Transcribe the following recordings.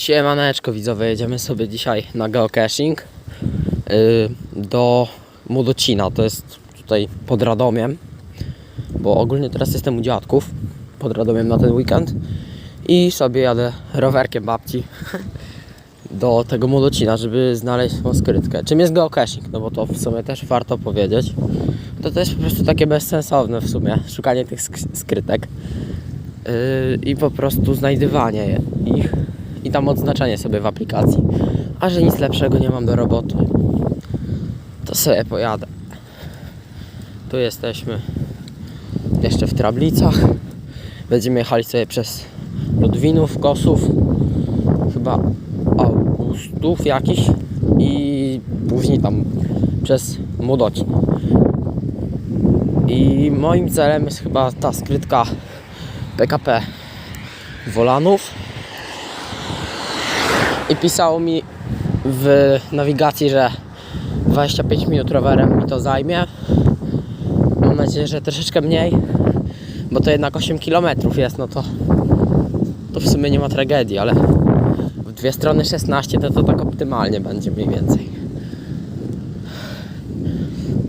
Siemaneczko widzowie, jedziemy sobie dzisiaj na geocaching yy, do Mudocina, to jest tutaj pod Radomiem, bo ogólnie teraz jestem u dziadków pod Radomiem na ten weekend i sobie jadę rowerkiem babci do tego Mudocina, żeby znaleźć tą skrytkę. Czym jest geocaching? No bo to w sumie też warto powiedzieć. To to jest po prostu takie bezsensowne w sumie, szukanie tych sk- skrytek yy, i po prostu znajdywanie ich i tam odznaczanie sobie w aplikacji. A że nic lepszego nie mam do roboty, to sobie pojadę. Tu jesteśmy jeszcze w Trablicach. Będziemy jechali sobie przez Ludwinów, Kosów, chyba Augustów jakiś i później tam przez Młodocin. I moim celem jest chyba ta skrytka PKP Wolanów i pisało mi w nawigacji, że 25 minut rowerem mi to zajmie. Mam nadzieję, że troszeczkę mniej, bo to jednak 8 km jest, no to to w sumie nie ma tragedii, ale w dwie strony 16 to to tak optymalnie będzie mniej więcej.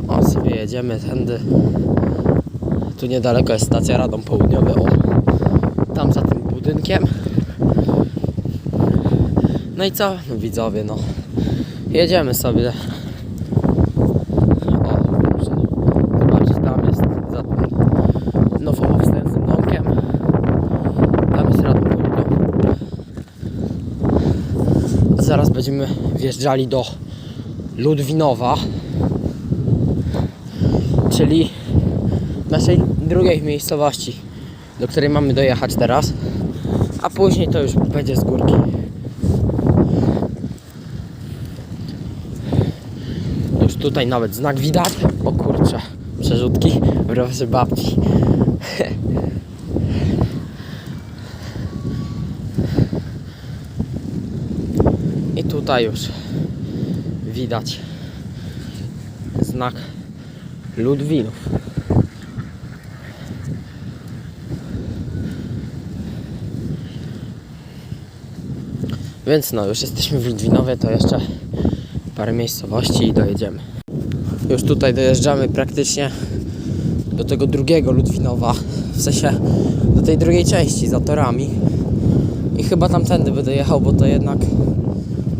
O, sobie jedziemy tędy. Tu niedaleko jest stacja Radom Południowy, o, tam za tym budynkiem. No i co? No widzowie, no. Jedziemy sobie. O, proszę zobaczyć, tam jest za tym nowo powstającym domkiem. Tam jest. A zaraz będziemy wjeżdżali do Ludwinowa. Czyli naszej drugiej miejscowości, do której mamy dojechać teraz. A później to już będzie z górki. Już tutaj nawet znak widać. O kurczę, przerzutki rowerze babci. I tutaj już widać znak Ludwinów. Więc no, już jesteśmy w Ludwinowie, to jeszcze parę miejscowości i dojedziemy. Już tutaj dojeżdżamy praktycznie do tego drugiego Ludwinowa, w sensie do tej drugiej części za torami. I chyba tamtędy będę jechał, bo to jednak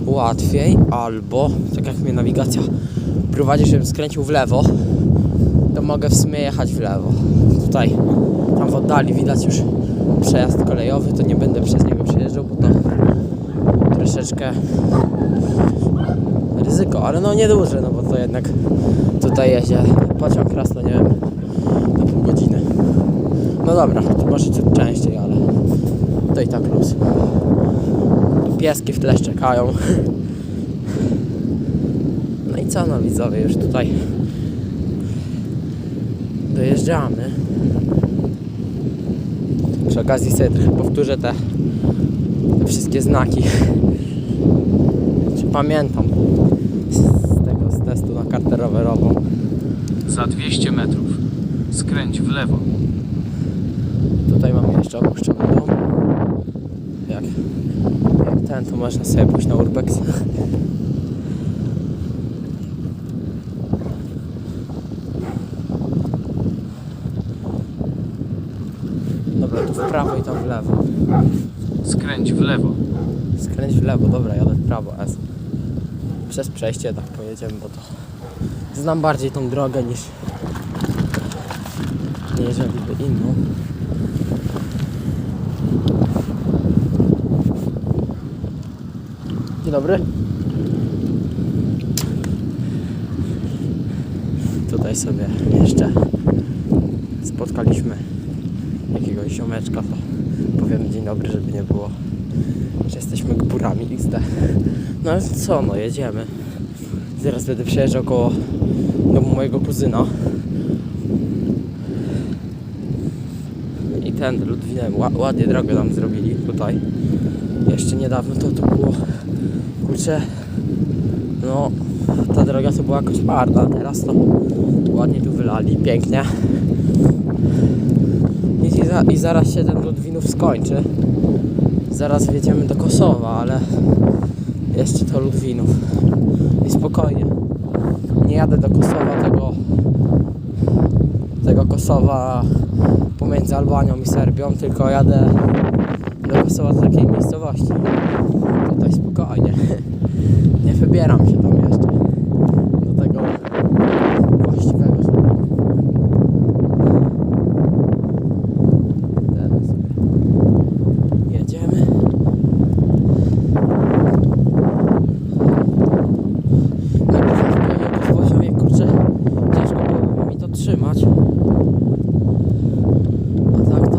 łatwiej, albo tak jak mnie nawigacja prowadzi, żebym skręcił w lewo, to mogę w sumie jechać w lewo. Tutaj, tam w oddali widać już przejazd kolejowy, to nie będę przez niego przejeżdżał, bo to troszeczkę ryzyko, ale no nieduże, no bo to jednak tutaj jedzie pociąg raz, no nie wiem, na pół godziny. No dobra, to może ciut częściej, ale to i tak luz. Pieski w tle czekają. No i co no widzowie, już tutaj dojeżdżamy. Przy okazji sobie trochę powtórzę te, te wszystkie znaki. Czy pamiętam rowerową. Za 200 metrów skręć w lewo. Tutaj mamy jeszcze opuszczony dom. Jak, jak ten, to można sobie pójść na urbex. Dobra, tu w prawo i tam w lewo. Skręć w lewo. Skręć w lewo, dobra, jadę w prawo S. Przez przejście tak pojedziemy, bo to znam bardziej tą drogę niż jeżeli by inną. Dzień dobry. Tutaj sobie jeszcze spotkaliśmy jakiegoś ziomeczka, to powiemy dzień dobry, żeby nie było, że jesteśmy gburami XD. No ale co, no jedziemy. Zaraz będę przejeżdżał koło domu mojego kuzyna. I ten Ludwinem ła- ładnie drogę nam zrobili tutaj. Jeszcze niedawno to, to było kurczę no ta droga to była koszmarna, teraz to ładnie tu wylali, pięknie. I, za, I zaraz się ten Ludwinów skończy. Zaraz wjedziemy do Kosowa, ale jeszcze to Ludwinów. Spokojnie. Nie jadę do Kosowa tego tego Kosowa pomiędzy Albanią i Serbią, tylko jadę do Kosowa z takiej miejscowości. Tutaj spokojnie. Nie wybieram się tam jeszcze. Do tego właściwego. Teraz sobie jedziemy. Nagrywam w moim poziomie, kurczę, ciężko było mi to trzymać. A tak to,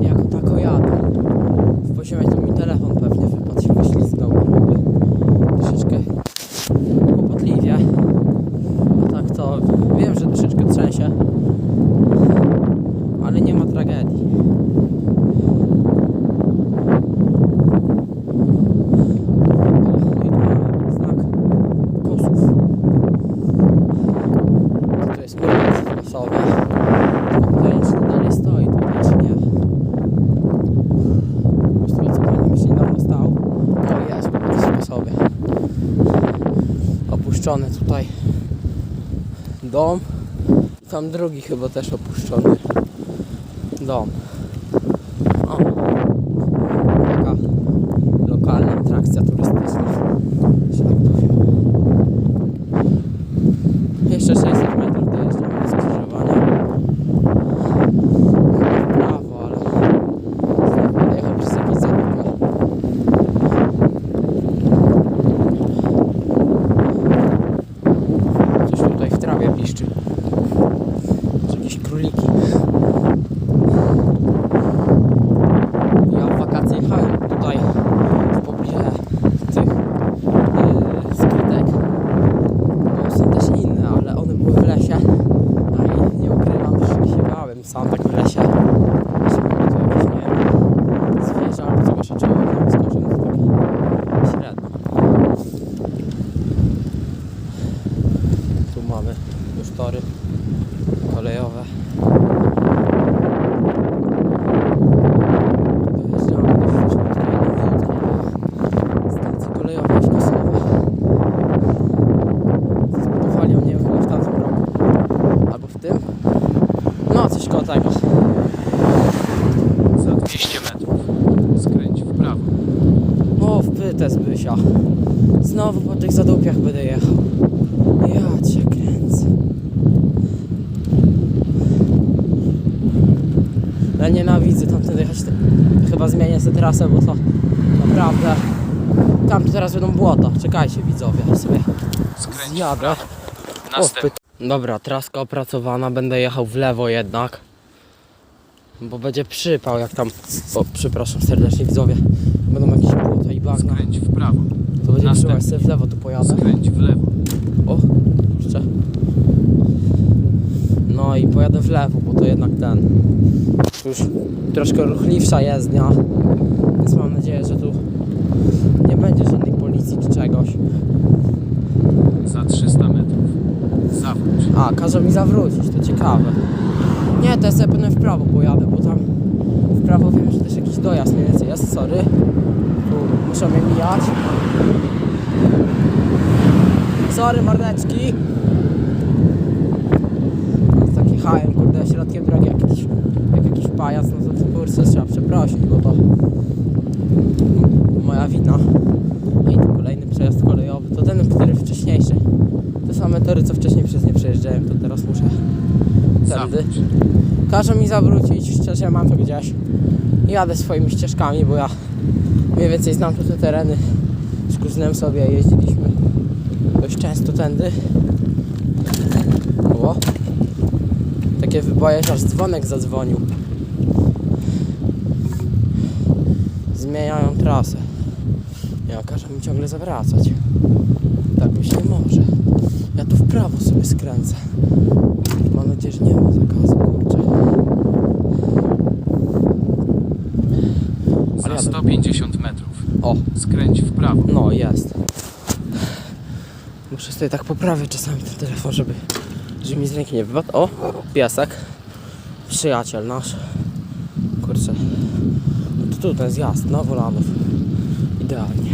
jako tako jadę. W poziomie to mi telefon pewnie wypadł, się wyślizgnął i byłby troszeczkę kłopotliwie. A tak to wiem, że troszeczkę trzęsie, ale nie ma tragedii. O, i tu mamy znak kosów. To jest koniec kosowy. Tylko pytanie, czy to dalej stoi tutaj, czy nie. Z tego co pamiętam, jeszcze niedawno stał. O, jest, po prostu kosowy. Opuszczony tutaj dom. Tam drugi chyba też opuszczony dom. O. Taka lokalna atrakcja turystyczna. Że tak powiem. Jeszcze 600 metrów dojeżdżamy do skrzyżowania. W prawo, ale znowu będę jechał przez jakieś zadupę. Coś tutaj w trawie piszczy. Czy jakieś króliki. Ja w wakacje jechałem tutaj w pobliżu tych yy, skrytek. Bo są też inne, ale one były w lesie. No i nie ukrywam, że się bałem sam tak w lesie. Że było tu jakieś, nie wiem, zwierzę albo czegoś czoło nie wyskoczył, no to tak średnio. Tu mamy już tory kolejowe. Dojeżdżamy do Świeszkowskiej stacji kolejowej w Kosowie. Zbudowali ją, nie wiem, chyba w tamtym roku. Albo w tym. No, coś koło tego. Za 200 metrów skręć w prawo. O, w Zbysia. Znowu po tych zadupiach będę jechał. Ja cię kręcę. Ja nienawidzę tamtędy jechać. Chyba zmienię sobie trasę, bo to naprawdę... Tam teraz będą błota. Czekajcie widzowie, ja sobie zjadę. Dobra, traska opracowana, będę jechał w lewo jednak. Bo będzie przypał jak tam. O, przepraszam serdecznie widzowie. Będą jakieś bagna. Skręć w prawo. To będzie Następnie. sobie w lewo tu pojadę. Skręć w lewo. O, kurczę. No i pojadę w lewo, bo to jednak ten. Już troszkę ruchliwsza jezdnia. Więc mam nadzieję, że tu nie będzie żadnej policji czy czegoś. Za 300 metrów. Zawróć. A, każe mi zawrócić, to ciekawe. Nie, to ja sobie pewnie w prawo pojadę, bo tam w prawo wiem, że też jakiś dojazd mniej więcej jest, sorry. Mnie mijać. Sorry. Jest taki HM, kurde, środkiem drogi, jak jakiś, jak jakiś pajac, no to kurczę, trzeba przeprosić, bo to moja wina. I tu kolejny przejazd kolejowy, to ten, który wcześniejszy. Te same tory, co wcześniej przez nie przejeżdżałem, to teraz muszę tędy. Każą mi zawrócić, szczerze mam to gdzieś. Jadę swoimi ścieżkami, bo ja mniej więcej znam tu te tereny. Z kuzynem sobie jeździliśmy dość często tędy. O! Takie wyboje, że aż dzwonek zadzwonił. Zmieniają trasę. Ja każę mi ciągle zawracać. Tak być nie może. Ja tu w prawo sobie skręcę. Mam nadzieję, że nie ma zakazu, kurczę. Ale Za jadę. 150 metrów. O, Skręć w prawo. no jest. Muszę sobie tak poprawić czasami ten telefon, żeby, żeby mi z ręki nie wypadł. O, piesek. Przyjaciel nasz. Kurczę. No tu ten zjazd, na Wolanów. Idealnie.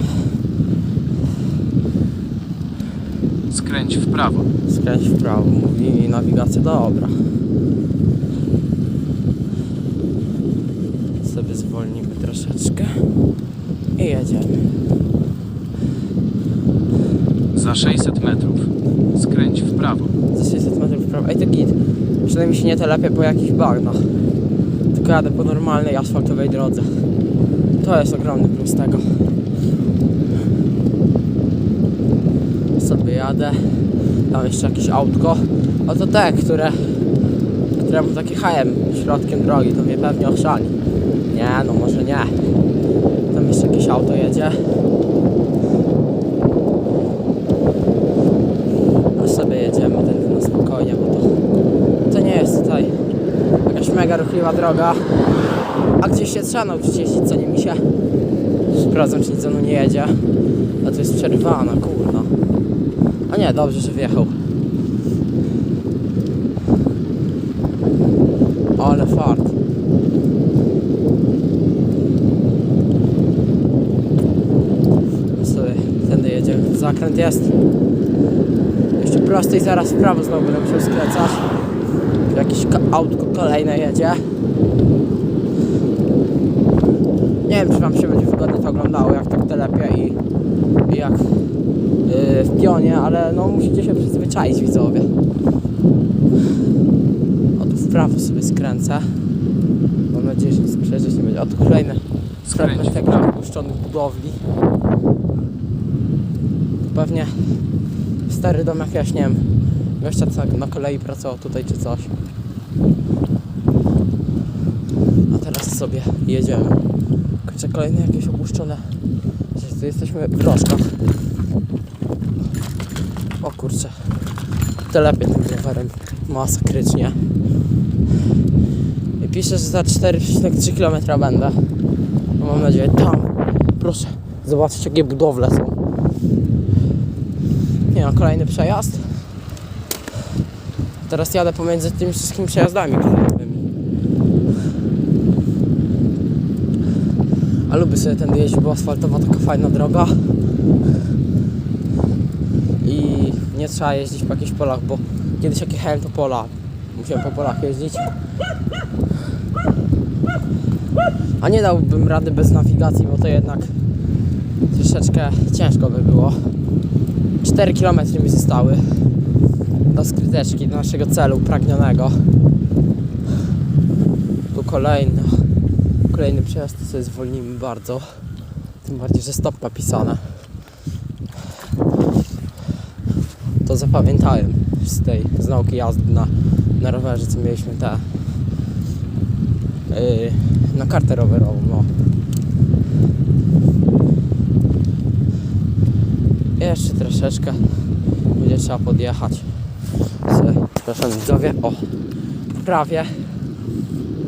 Skręć w prawo. Skręć w prawo, mówi mi nawigacja dobra. Sobie zwolnimy troszeczkę i jedziemy. Za 600 metrów. Skręć w prawo. Za 600 metrów w prawo. Ej, to git. Przynajmniej się nie telepie po jakichś bagnach. Tylko jadę po normalnej asfaltowej drodze. To jest ogromny plus tego. Sobie jadę. Tam jeszcze jakieś autko. A to te, które któremu takie hajem środkiem drogi, to mnie pewnie ochrzali. Nie, no może nie. Tam jeszcze jakieś auto jedzie. A sobie jedziemy tak na spokojnie, bo to, to nie jest tutaj jakaś mega ruchliwa droga. A gdzieś się trzeba nauczyć jeździć, co nie mi się. Sprawdzam, czy nic za mną nie jedzie. A to jest przerywana, kurna. A nie, dobrze, że wjechał. Ale fart. No sobie tędy jedziemy. Zakręt jest. Jeszcze prosto i zaraz w prawo znowu będę musiał skręcać. Tu Jakieś autko kolejne jedzie. Nie wiem, czy wam się będzie wygodnie to oglądało, jak tak telepie i, i jak yy, w pionie, ale no musicie się przyzwyczaić widzowie. O tu w prawo sobie skręcę. Mam nadzieję, że nic przeżyć nie będzie. O tu kolejne w tego opuszczonych budowli. Pewnie stary dom jakiegoś, nie wiem, gościa co na kolei pracował tutaj czy coś. A teraz sobie jedziemy. Kurczę, kolejne jakieś opuszczone. Tu jesteśmy w rożkach. O kurczę. Telepie tym rowerem masakrycznie. I pisze, że za 4,3 km będę. Mam nadzieję, tam. Proszę, zobaczyć jakie budowle są. No, kolejny przejazd. Teraz jadę pomiędzy tymi wszystkimi przejazdami kolejnymi. A lubię sobie tędy jeździć, bo asfaltowa taka fajna droga. I nie trzeba jeździć po jakichś polach, bo kiedyś jak jechałem to pola. Musiałem po polach jeździć. A nie dałbym rady bez nawigacji, bo to jednak troszeczkę ciężko by było. 4 km mi zostały do skryteczki, do naszego celu pragnionego. Tu kolejny, kolejny przejazd, to sobie zwolnimy bardzo. Tym bardziej, że stop napisane. To zapamiętałem z tej z nauki jazdy na, na rowerze, co mieliśmy te yy, na kartę rowerową, no. Jeszcze troszeczkę będzie trzeba podjechać. Przepraszam widzowie, o, prawie,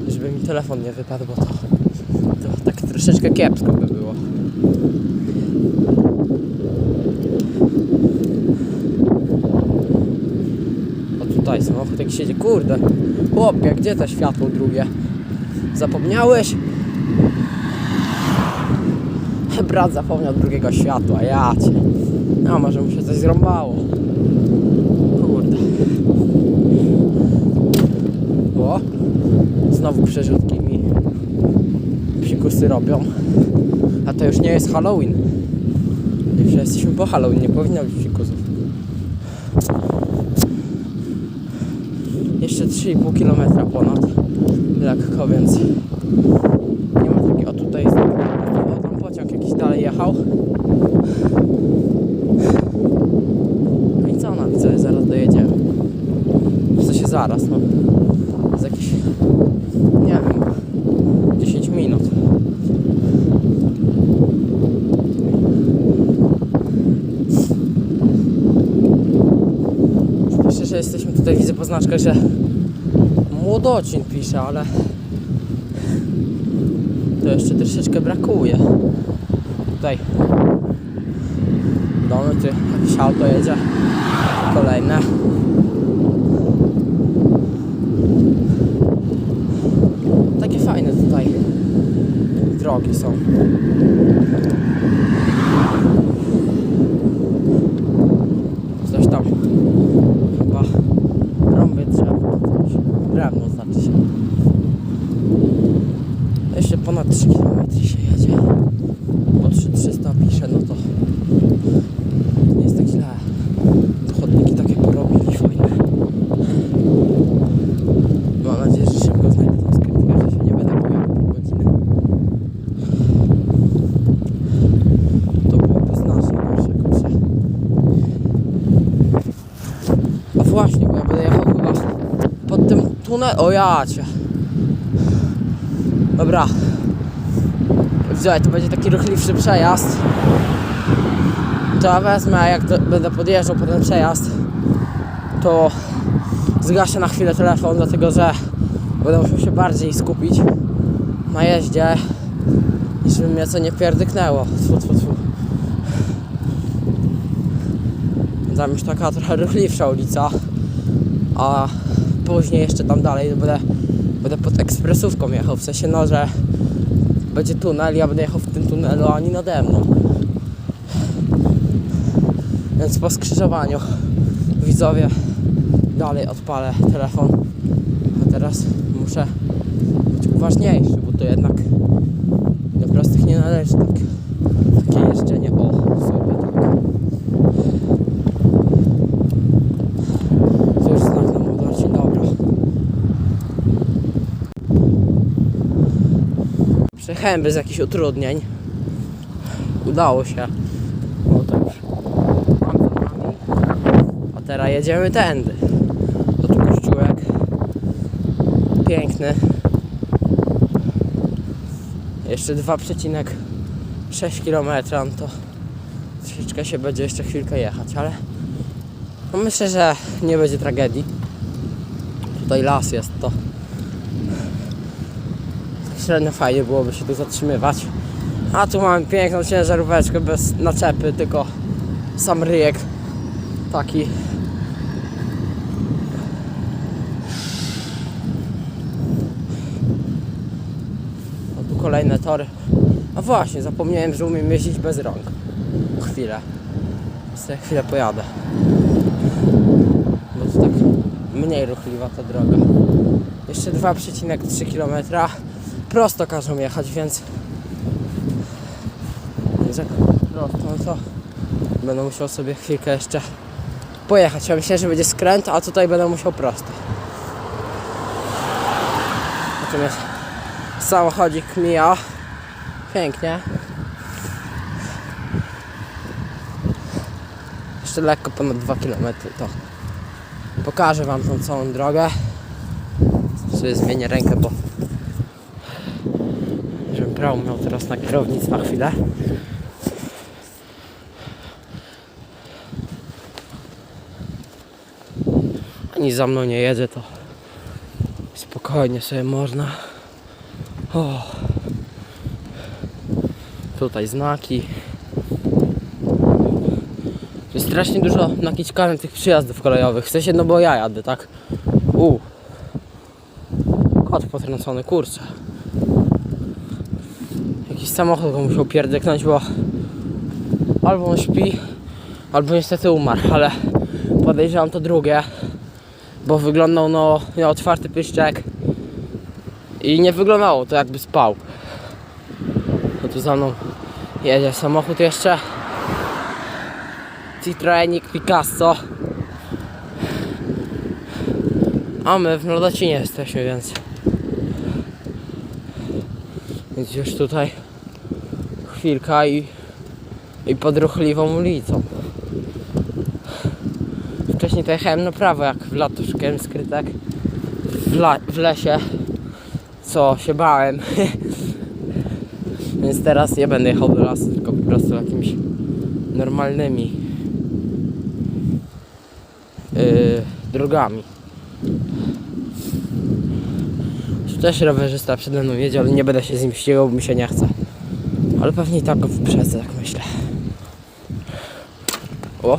żeby mi telefon nie wypadł, bo to, to tak troszeczkę kiepsko by było. O tutaj samochód jak siedzie, kurde, chłopie, gdzie to światło drugie? Zapomniałeś? Brat zapomniał drugiego światła, ja cię. No może mu się coś zrąbało. Kurde. O, znowu przerzutki mi psikusy robią. A to już nie jest Halloween. Już jesteśmy po Halloween, nie powinno być psikusów. Jeszcze 3,5 km ponad lekko, więc nie ma takiego. Tutaj jest jakiś dalej jechał. No i co na widzę, zaraz dojedziemy. W sensie zaraz, no. Z jakieś, nie wiem, 10 minut. Pisze, że jesteśmy tutaj, widzę po znaczkach, że Młodocin pisze, ale to jeszcze troszeczkę brakuje. Domy, tu jakieś auto jedzie. Kolejne. Takie fajne tutaj drogi są. Coś tam chyba trąby drzewa, czy coś. Drewno znaczy się. Jeszcze ponad 3 km się jedzie. Po 3300 pisze, no to nie jest tak źle. Chodniki takie porobili fajne. Mam nadzieję, że szybko znajdę tą skrytkę, że się nie będę bujał pół godziny. To byłoby znacznie gorsze, kurczę. A właśnie, bo ja będę jechał chyba pod tunelem. O jacie. Dobra. Widzę, to będzie taki ruchliwszy przejazd. To ja wezmę, jak do, będę podjeżdżał po ten przejazd, to zgaszę na chwilę telefon, dlatego że będę musiał się bardziej skupić na jeździe, niż by mnie co nie pierdyknęło. Tfu, tfu, tfu. Tam już taka trochę ruchliwsza ulica, a później jeszcze tam dalej będę, będę pod ekspresówką jechał, w sensie no, że będzie tunel, ja będę jechał w tym tunelu, a oni nade mną. Więc po skrzyżowaniu widzowie dalej odpalę telefon. A teraz muszę być uważniejszy, bo to jednak do prostych nie należy tak, takie jeżdżenie o sobie tak. To już znak na modarcie, dobra. Przejechałem bez jakichś utrudnień. Udało się. O to już mam za nami. A teraz jedziemy tędy. To tu kościółek. Piękny. Jeszcze 2,6 km, no to troszeczkę się będzie jeszcze chwilkę jechać, ale no myślę, że nie będzie tragedii. Tutaj las jest, to średnio fajnie byłoby się tu zatrzymywać. A tu mamy piękną ciężaróweczkę bez naczepy, tylko sam ryjek taki. O tu kolejne tory. A właśnie, zapomniałem, że umiem jeździć bez rąk. Chwilę. Za chwilę pojadę. Bo to tak mniej ruchliwa ta droga. Jeszcze 2,3 km. Prosto każą jechać, więc jak prosto, no to będę musiał sobie chwilkę jeszcze pojechać. Ja myślę, że będzie skręt, a tutaj będę musiał prosto. Natomiast samochodzik mija pięknie. Jeszcze lekko ponad 2 km to pokażę Wam tą całą drogę. Sobie zmienię rękę, bo brał miał teraz na kierownic na chwilę. Ani za mną nie jedzie, to spokojnie sobie można. O. Tutaj znaki. Jest strasznie dużo nakićkanych tych przyjazdów kolejowych. W sensie, no bo ja jadę, tak? U. Kot potrącony, kurczę. Jakiś samochód go musiał pierdyknąć, bo albo on śpi, albo niestety umarł, ale podejrzewam to drugie, bo wyglądał no, miał otwarty pyszczek i nie wyglądało to jakby spał. No tu za mną jedzie samochód jeszcze. Citroenik Picasso. A my w Mlodocinie jesteśmy, więc więc już tutaj chwilka i, i pod ruchliwą ulicą. Wcześniej to jechałem na prawo, jak w lato szukałem skrytek w, la, w lesie, co się bałem. Więc teraz nie będę jechał do lasu, tylko po prostu jakimiś normalnymi yy, drogami. Też rowerzysta przede mną jedzie, ale nie będę się z nim ścigał, bo mi się nie chce. Ale pewnie i tak go wyprzedzę, tak myślę. O!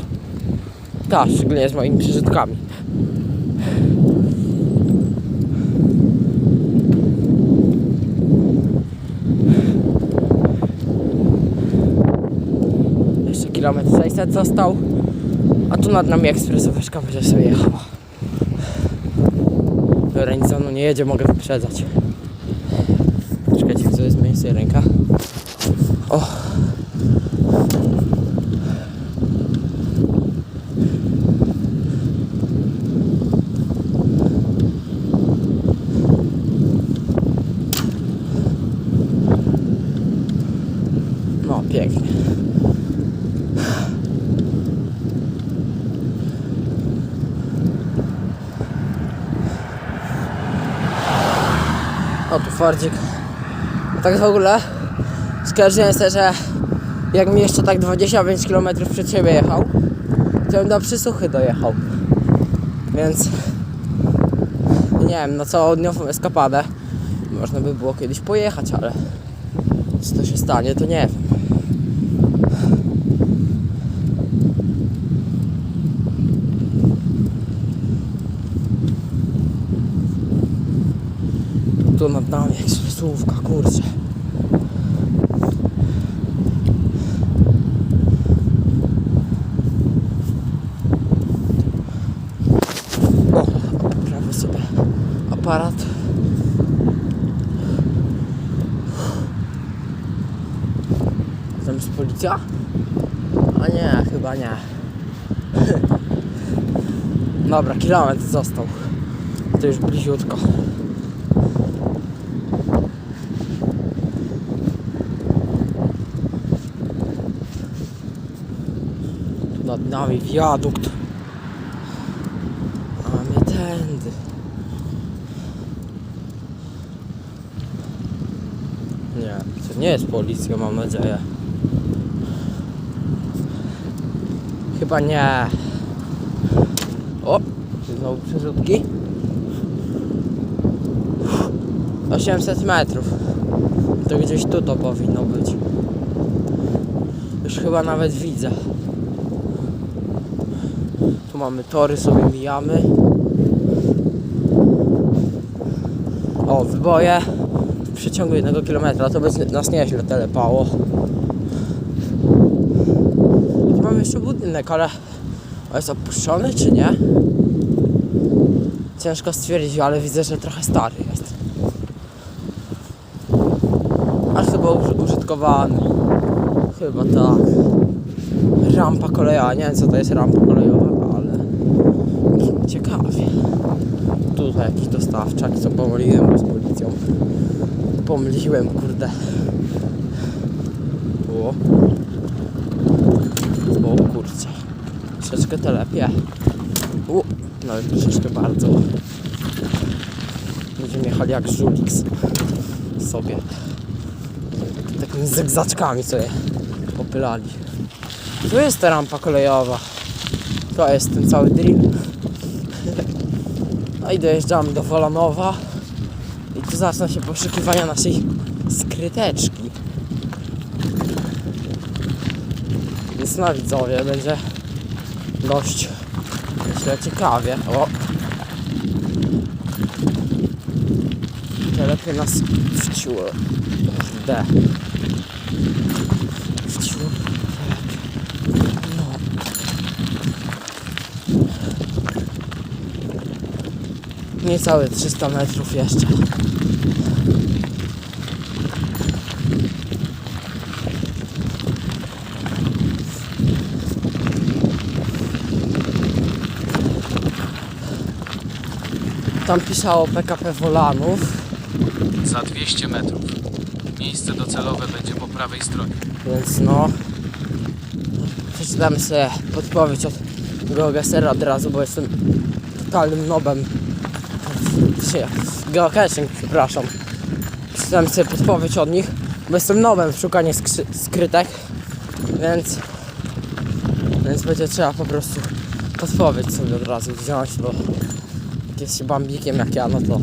Tak, szczególnie z moimi przeżytkami. Jeszcze kilometr 600 został. A tu nad nami ekspresóweczka będzie sobie jechała. Do Reniconu nie jedzie, mogę wyprzedzać. Czekajcie, co jest mniej ręka. Fordzik. No tak w ogóle skojarzyłem sobie, że jak mi jeszcze tak 25 km przed siebie jechał, to bym do Przysuchy dojechał. Więc nie wiem, na całodniową eskapadę można by było kiedyś pojechać, ale co to się stanie, to nie wiem. Tu nad nami ekspresówka, kurczę. O, prawie sobie aparat. Tam jest policja? A nie, chyba nie. Dobra, kilometr został. To już bliziutko. Nami wiadukt. A tędy. Nie, to nie jest policja, mam nadzieję. Chyba nie. O, znowu przerzutki. 800 metrów. To gdzieś tu to powinno być. Już chyba nawet widzę. Tu mamy tory, sobie mijamy. O, wyboje w przeciągu jednego kilometra, to by nas nieźle telepało. Tu mamy jeszcze budynek, ale on jest opuszczony czy nie? Ciężko stwierdzić, ale widzę, że trochę stary jest. Ale chyba uży- użytkowany. Chyba tak. Rampa kolejowa, nie wiem co to jest rampa kolejowa, ale brzmi ciekawie. Tutaj jakiś dostawczak, co pomyliłem z policją. Pomyliłem, kurde. O. O kurczę. Troszeczkę telepie. U, nawet troszeczkę bardzo. Będziemy jechali jak żuliks sobie. Takimi zygzaczkami sobie popylali. Tu jest ta rampa kolejowa. To jest ten cały drill. No i dojeżdżamy do Wolanowa. I tu zaczną się poszukiwania naszej skryteczki. Więc no widzowie, będzie dość myślę ciekawie. O! Telepie nas wciło. Kurde. Wciło. Niecałe 300 metrów jeszcze. Tam pisało PKP Wolanów, Za 200 metrów. Miejsce docelowe będzie po prawej stronie. więc no. Przeczytamy sobie podpowiedź od GeoGuessera od razu, bo jestem totalnym nobem. Nie, Geocaching, przepraszam. Przeczytałem sobie podpowiedź od nich, bo jestem nobem w szukaniu skrytek, więc więc będzie trzeba po prostu podpowiedź sobie od razu wziąć, bo jak jest się bambikiem jak ja, no to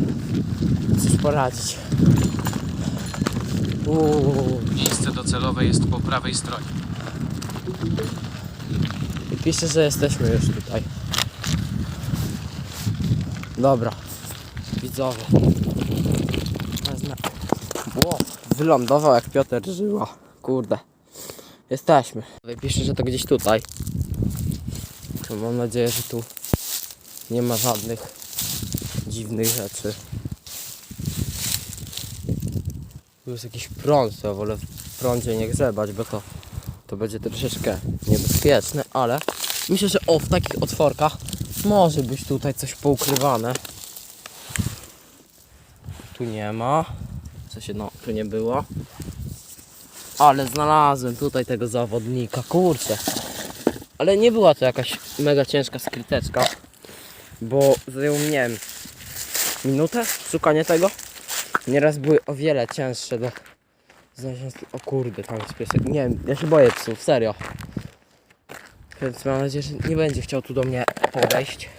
coś poradzić. Uuu. Miejsce docelowe jest po prawej stronie. I pisze, że jesteśmy już tutaj. Dobra. Widzowie. Ło, wylądował jak Piotr Żyła. Kurde. Jesteśmy. Pisze, że to gdzieś tutaj. To mam nadzieję, że tu nie ma żadnych dziwnych rzeczy. Tu jest jakiś prąd, to ja wolę w prądzie nie grzebać, bo to, to będzie troszeczkę niebezpieczne, ale myślę, że o, w takich otworkach może być tutaj coś poukrywane. Tu nie ma. Co się, no, tu nie było. Ale znalazłem tutaj tego zawodnika, kurczę. Ale nie była to jakaś mega ciężka skryteczka, bo zajęło mnie, nie wiem, minutę szukanie tego. Nieraz były o wiele cięższe do znalezienia. O kurde, tam jest piesek. Nie wiem, ja się boję psów, serio. Więc mam nadzieję, że nie będzie chciał tu do mnie podejść.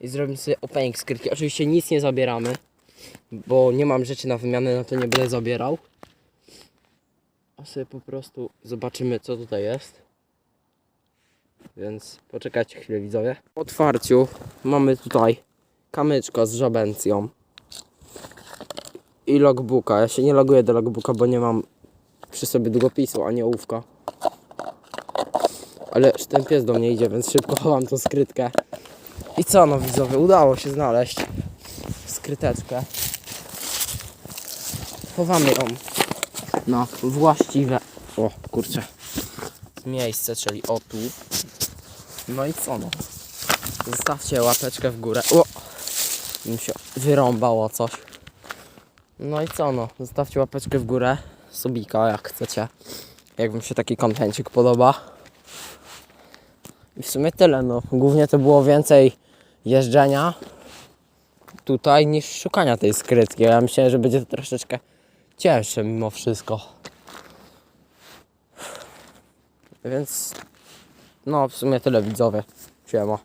I zrobimy sobie opening skrytki. Oczywiście nic nie zabieramy, bo nie mam rzeczy na wymianę, no to nie będę zabierał. A sobie po prostu zobaczymy co tutaj jest. Więc poczekajcie chwilę widzowie. Po otwarciu mamy tutaj kamyczko z żabencją i logbooka. Ja się nie loguję do logbooka, bo nie mam przy sobie długopisu ani ołówka. Ale ten pies do mnie idzie, więc szybko chowam tą skrytkę. I co no widzowie, udało się znaleźć skryteczkę. Chowamy ją na właściwe, o kurczę, miejsce, czyli o tu. No i co no? Zostawcie łapeczkę w górę. O! Mi się wyrąbało coś. No i co no? Zostawcie łapeczkę w górę. Subika jak chcecie. Jak wam się taki kontencik podoba. I w sumie tyle no. Głównie to było więcej jeżdżenia tutaj niż szukania tej skrytki. Ja myślałem, że będzie to troszeczkę cięższe mimo wszystko. Więc no w sumie tyle widzowie. Siema.